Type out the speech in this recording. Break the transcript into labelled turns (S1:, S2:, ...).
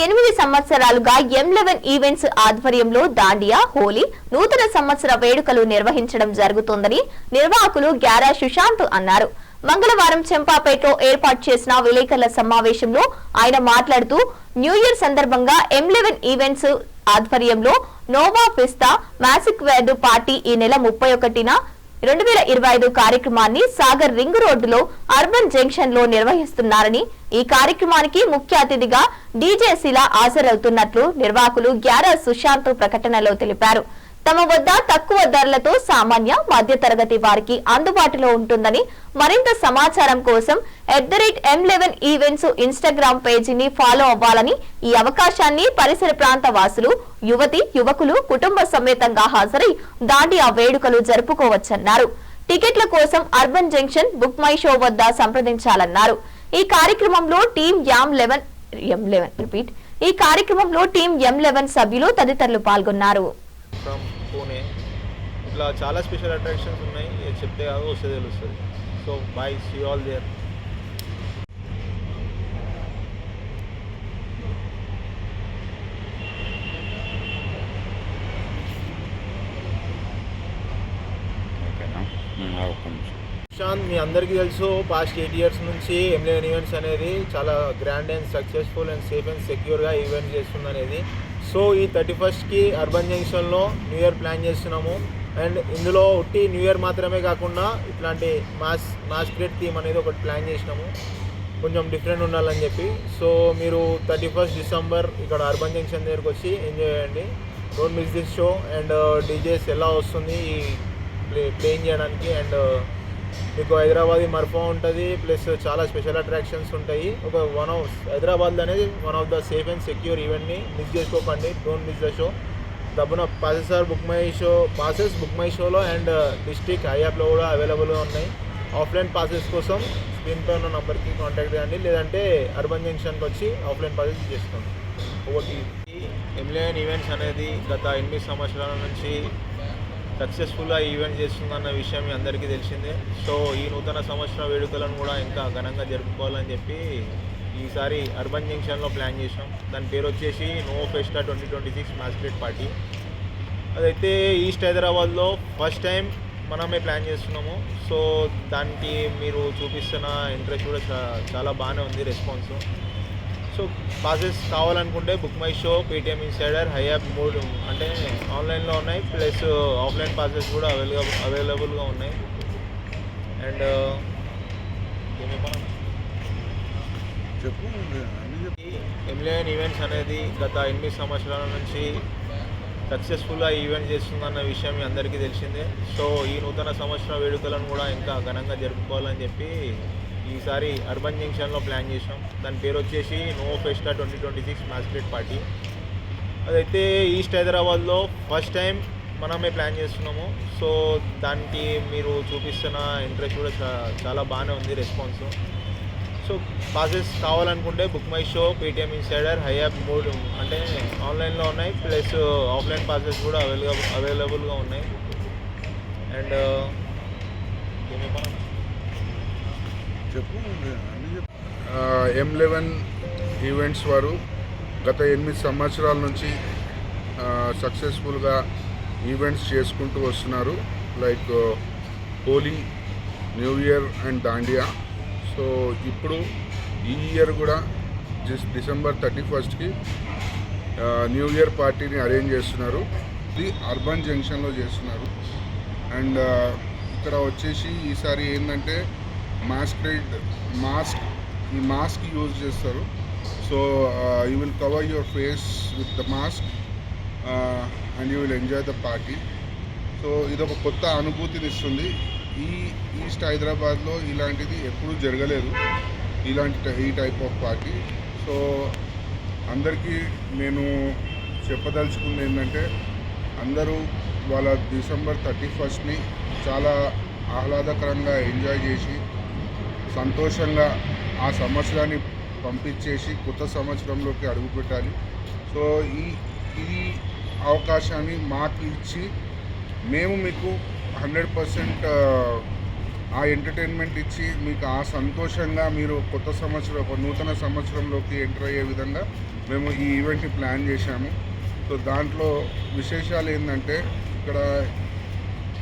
S1: ఎనిమిది సంవత్సరాలుగా ఎం eleven events ఆధ్వర్యంలో దాండియా హోలీ నూతన సంవత్సర వేడుకలు నిర్వహించడం జరుగుతోందని నిర్వాహకులు గ్యారా సుశాంత్ అన్నారు. మంగళవారం చెంపాపేటలో ఏర్పాటు చేసిన విలేకరుల సమావేశంలో ఆయన మాట్లాడుతూ న్యూ ఇయర్ సందర్భంగా ఎం లెవెన్ ఈవెంట్స్ ఆధ్వర్యంలో నోవా ఫిస్తా మాసిక్ వేర్డు పార్టీ ఈ నెల ముప్పై ఒకటిన రెండు వేల ఇరవై ఐదు కార్యక్రమాన్ని సాగర్ రింగ్ రోడ్డులో అర్బన్ జంక్షన్లో నిర్వహిస్తున్నారని ఈ కార్యక్రమానికి ముఖ్య అతిథిగా డీజే శిల హాజరవుతున్నట్లు నిర్వాహకులు గ్యారా సుశాంత్ ప్రకటనలో తెలిపారు. తమ వద్ద తక్కువ ధరలతో సామాన్య మధ్యతరగతి వారికి అందుబాటులో ఉంటుందని మరింత సమాచారం కోసం at the rate M eleven events Instagram పేజీని ఫాలో అవ్వాలని ఈ అవకాశాన్ని పరిసర ప్రాంత వాసులు యువతి యువకులు కుటుంబ సమేతంగా హాజరై దాండియా వేడుకలు జరుపుకోవచ్చన్నారు. టికెట్ల కోసం urban junction book my show వద్ద సంప్రదించాలన్నారు. ఈ కార్యక్రమంలో team M eleven M eleven repeat ఈ కార్యక్రమంలో టీం ఎం లెవెన్ సభ్యులు తదితరులు పాల్గొన్నారు.
S2: ఇట్లా చాలా స్పెషల్ అట్రాక్షన్స్ ఉన్నాయి. చెప్తే కాదు వస్తే తెలుస్తుంది. So bye see all there
S3: నిమిషం.
S2: ప్రశాంత్ మీ అందరికీ తెలుసు పాస్ట్ ఎయిట్ ఇయర్స్ నుంచి ఎంలియన్ ఈవెంట్స్ అనేది చాలా grand and successful and safe and సెక్యూర్గా event చేస్తుంది అనేది సో ఈ థర్టీ ఫస్ట్కి అర్బన్ జంక్షన్లో న్యూ ఇయర్ ప్లాన్ చేస్తున్నాము. అండ్ ఇందులో ఉట్టి న్యూ ఇయర్ మాత్రమే కాకుండా ఇట్లాంటి మాస్ మాస్ మాస్క్రేట్ థీమ్ అనేది ఒకటి ప్లాన్ చేసినాము. కొంచెం డిఫరెంట్ ఉండాలని చెప్పి. సో మీరు థర్టీ ఫస్ట్ డిసెంబర్ ఇక్కడ అర్బన్ జంక్షన్ దగ్గరకు వచ్చి ఎంజాయ్ చేయండి. Don't miss this show and uh, DJs ఎలా వస్తుంది ఈ ప్లే ప్లేయింగ్ చేయడానికి. అండ్ uh, మీకు హైదరాబాద్ మర్ఫా ఉంటుంది. ప్లస్ చాలా స్పెషల్ అట్రాక్షన్స్ ఉంటాయి. ఒక వన్ ఆఫ్ హైదరాబాద్ అనేది one of the safe and secure ఈవెంట్ని miss చేసుకోకండి. Don't miss the show దబ్బున passes or book my show passes book my షోలో అండ్ డిస్ట్రిక్ట్ ఐయాప్లో కూడా అవైలబుల్గా ఉన్నాయి. ఆఫ్లైన్ పాసెస్ కోసం స్క్రీన్పై ఉన్న నెంబర్కి కాంటాక్ట్ చేయండి. లేదంటే అర్బన్ జంక్షన్కి వచ్చి ఆఫ్లైన్ పాసెస్ చేసుకోండి. ఒకటి ఎంలియన్ ఈవెంట్స్ అనేది గత ఎనిమిది సంవత్సరాల నుంచి సక్సెస్ఫుల్గా ఈవెంట్ చేస్తుందన్న విషయం మీ అందరికీ తెలిసిందే. సో ఈ నూతన సంవత్సర వేడుకలను కూడా ఇంకా ఘనంగా జరుపుకోవాలని చెప్పి ఈసారి అర్బన్ జంక్షన్లో ప్లాన్ చేసాం దాని పేరు వచ్చేసి no fiesta twenty twenty six masquerade party. అదైతే ఈస్ట్ హైదరాబాద్లో ఫస్ట్ టైం మనమే ప్లాన్ చేస్తున్నాము. సో దానికి మీరు చూపిస్తున్న ఇంట్రెస్ట్ కూడా చాలా బాగానే ఉంది రెస్పాన్స్. సో పాసెస్ కావాలనుకుంటే book my show Paytm insider high app మూడు అంటే ఆన్లైన్లో ఉన్నాయి. ప్లస్ ఆఫ్లైన్ పాసెస్ కూడా అవైలబుల్ అవైలబుల్గా ఉన్నాయి. అండ్
S3: uh, చెప్పు
S2: అన్నీ ఈవెంట్స్ అనేది గత ఎనిమిది సంవత్సరాల నుంచి సక్సెస్ఫుల్గా ఈవెంట్ చేస్తుందన్న విషయం మీ అందరికీ తెలిసిందే. సో ఈ నూతన సంవత్సర వేడుకలను కూడా ఇంకా ఘనంగా జరుపుకోవాలని చెప్పి ఈసారి అర్బన్ జంక్షన్లో ప్లాన్ చేసాం దాని పేరు వచ్చేసి no fiesta twenty twenty six masquerade party అదైతే ఈస్ట్ హైదరాబాద్లో ఫస్ట్ టైం మనమే ప్లాన్ చేస్తున్నాము. సో దానికి మీరు చూపిస్తున్న ఇంట్రెస్ట్ కూడా చాలా బాగానే ఉంది రెస్పాన్స్ సో పాసెస్ కావాలనుకుంటే book my show Paytm insider హైయాప్ మూడు అంటే ఆన్లైన్లో ఉన్నాయి ప్లస్ ఆఫ్లైన్ పాసెస్ కూడా అవైలబుల్ అవైలబుల్గా ఉన్నాయి. అండ్
S3: uh, చెప్పు చెప్పు.
S4: ఎం లెవెన్ ఈవెంట్స్ వారు గత ఎనిమిది సంవత్సరాల నుంచి uh, సక్సెస్ఫుల్గా ఈవెంట్స్ చేసుకుంటూ వస్తున్నారు. Like Holi new year and Dandiya so ఇప్పుడు ఈ ఇయర్ కూడా జస్ట్ డిసెంబర్ థర్టీ ఫస్ట్కి న్యూ ఇయర్ పార్టీని అరేంజ్ చేస్తున్నారు. ఇది అర్బన్ జంక్షన్లో చేస్తున్నారు. అండ్ ఇక్కడ వచ్చేసి ఈసారి ఏంటంటే మాస్క్రేడ్ మాస్క్ ఈ మాస్క్ యూజ్ చేస్తారు. So you will cover your face with the mask and you will enjoy the party so ఇది ఒక కొత్త అనుభూతిని ఇస్తుంది ఈ ఈస్ట్ హైదరాబాద్లో ఇలాంటిది ఎప్పుడూ జరగలేదు. ఇలాంటి ఈ టైప్ ఆఫ్ పార్టీ సో అందరికీ నేను చెప్పదలుచుకుంది ఏంటంటే అందరూ వాళ్ళ డిసెంబర్ థర్టీ ఫస్ట్ని చాలా ఆహ్లాదకరంగా ఎంజాయ్ చేసి సంతోషంగా ఆ సంవత్సరాన్ని పంపించేసి కొత్త సంవత్సరంలోకి అడుగుపెట్టాలి సో ఈ ఈ అవకాశాన్ని మాకు ఇచ్చి మేము మీకు హండ్రెడ్ పర్సెంట్ ఆ ఎంటర్టైన్మెంట్ ఇచ్చి మీకు ఆ సంతోషంగా మీరు కొత్త సంవత్సరం ఒక నూతన సంవత్సరంలోకి ఎంటర్ అయ్యే విధంగా మేము ఈ ఈవెంట్ని ప్లాన్ చేశాము. సో దాంట్లో విశేషాలు ఏంటంటే ఇక్కడ